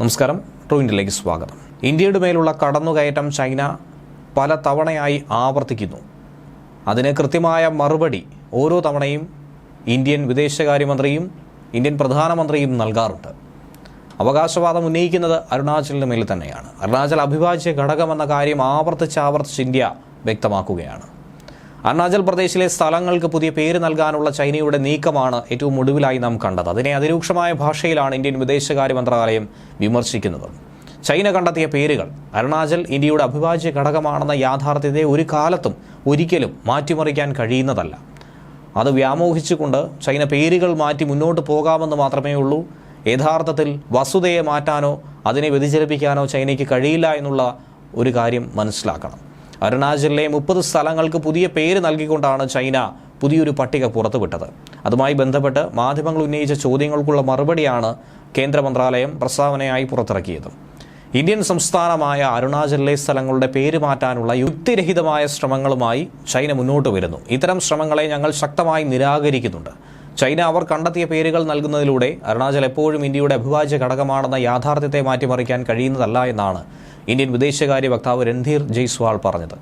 നമസ്കാരം. ട്രൂവിന്റിലേക്ക് സ്വാഗതം. ഇന്ത്യയുടെ മേലുള്ള കടന്നുകയറ്റം ചൈന പല തവണയായി ആവർത്തിക്കുന്നു. അതിന് കൃത്യമായ മറുപടി ഓരോ തവണയും ഇന്ത്യൻ വിദേശകാര്യമന്ത്രിയും ഇന്ത്യൻ പ്രധാനമന്ത്രിയും നൽകാറുണ്ട്. അവകാശവാദം ഉന്നയിക്കുന്നത് അരുണാചലിന്റെ മേൽ തന്നെയാണ്. അരുണാചൽ അവിഭാജ്യ ഘടകമെന്ന കാര്യം ആവർത്തിച്ച് ആവർത്തിച്ച് ഇന്ത്യ വ്യക്തമാക്കുകയാണ്. അരുണാചൽ പ്രദേശിലെ സ്ഥലങ്ങൾക്ക് പുതിയ പേര് നൽകാനുള്ള ചൈനയുടെ നീക്കമാണ് ഏറ്റവും ഒടുവിലായി നാം കണ്ടത്. അതിനെ അതിരൂക്ഷമായ ഭാഷയിലാണ് ഇന്ത്യൻ വിദേശകാര്യ മന്ത്രാലയം വിമർശിക്കുന്നത്. ചൈന കണ്ടെത്തിയ പേരുകൾ അരുണാചൽ ഇന്ത്യയുടെ അഭിവാജ്യ ഘടകമാണെന്ന യാഥാർത്ഥ്യത്തെ ഒരു കാലത്തും ഒരിക്കലും മാറ്റിമറിക്കാൻ കഴിയുന്നതല്ല. അത് വ്യാമോഹിച്ചുകൊണ്ട് ചൈന പേരുകൾ മാറ്റി മുന്നോട്ട് പോകാമെന്ന് മാത്രമേ ഉള്ളൂ. യഥാർത്ഥത്തിൽ വസുതയെ മാറ്റാനോ അതിനെ വ്യതിചലിപ്പിക്കാനോ ചൈനയ്ക്ക് കഴിയില്ല എന്നുള്ള ഒരു കാര്യം മനസ്സിലാക്കണം. അരുണാചലിലെ മുപ്പത് സ്ഥലങ്ങൾക്ക് പുതിയ പേര് നൽകിക്കൊണ്ടാണ് ചൈന പുതിയൊരു പട്ടിക പുറത്തുവിട്ടത്. അതുമായി ബന്ധപ്പെട്ട് മാധ്യമങ്ങൾ ഉന്നയിച്ച ചോദ്യങ്ങൾക്കുള്ള മറുപടിയാണ് കേന്ദ്ര മന്ത്രാലയം പ്രസ്താവനയായി പുറത്തിറക്കിയത്. ഇന്ത്യൻ സംസ്ഥാനമായ അരുണാചലിലെ സ്ഥലങ്ങളുടെ പേര് മാറ്റാനുള്ള യുക്തിരഹിതമായ ശ്രമങ്ങളുമായി ചൈന മുന്നോട്ട് വരുന്നു. ഇത്തരം ശ്രമങ്ങളെ ഞങ്ങൾ ശക്തമായി നിരാകരിക്കുന്നുണ്ട്. ചൈന അവർ കണ്ടെത്തിയ പേരുകൾ നൽകുന്നതിലൂടെ അരുണാചൽ എപ്പോഴും ഇന്ത്യയുടെ അഭിവാജ്യ ഘടകമാണെന്ന യാഥാർത്ഥ്യത്തെ മാറ്റിമറിക്കാൻ കഴിയുന്നതല്ല എന്നാണ് ഇന്ത്യൻ വിദേശകാര്യ വക്താവ് രൺധീർ ജയ്സ്വാൾ പറഞ്ഞത്.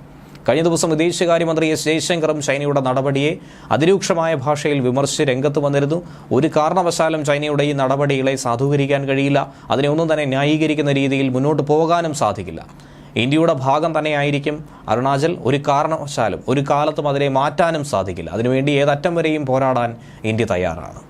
കഴിഞ്ഞ ദിവസം വിദേശകാര്യമന്ത്രി എസ് ജയശങ്കറും ചൈനയുടെ നടപടിയെ അതിരൂക്ഷമായ ഭാഷയിൽ വിമർശിച്ച് രംഗത്ത് വന്നിരുന്നു. ഒരു കാരണവശാലും ചൈനയുടെ ഈ നടപടികളെ സാധൂകരിക്കാൻ കഴിയില്ല. അതിനെ ഒന്നും തന്നെ ന്യായീകരിക്കുന്ന രീതിയിൽ മുന്നോട്ട് പോകാനും സാധിക്കില്ല. ഇന്ത്യയുടെ ഭാഗം തന്നെയായിരിക്കും അരുണാചൽ ഒരു കാരണവശാലും ഒരു കാലത്തും അതിനെ മാറ്റാനും സാധിക്കില്ല. അതിനുവേണ്ടി ഏതറ്റം വരെയും പോരാടാൻ ഇന്ത്യ തയ്യാറാണ്.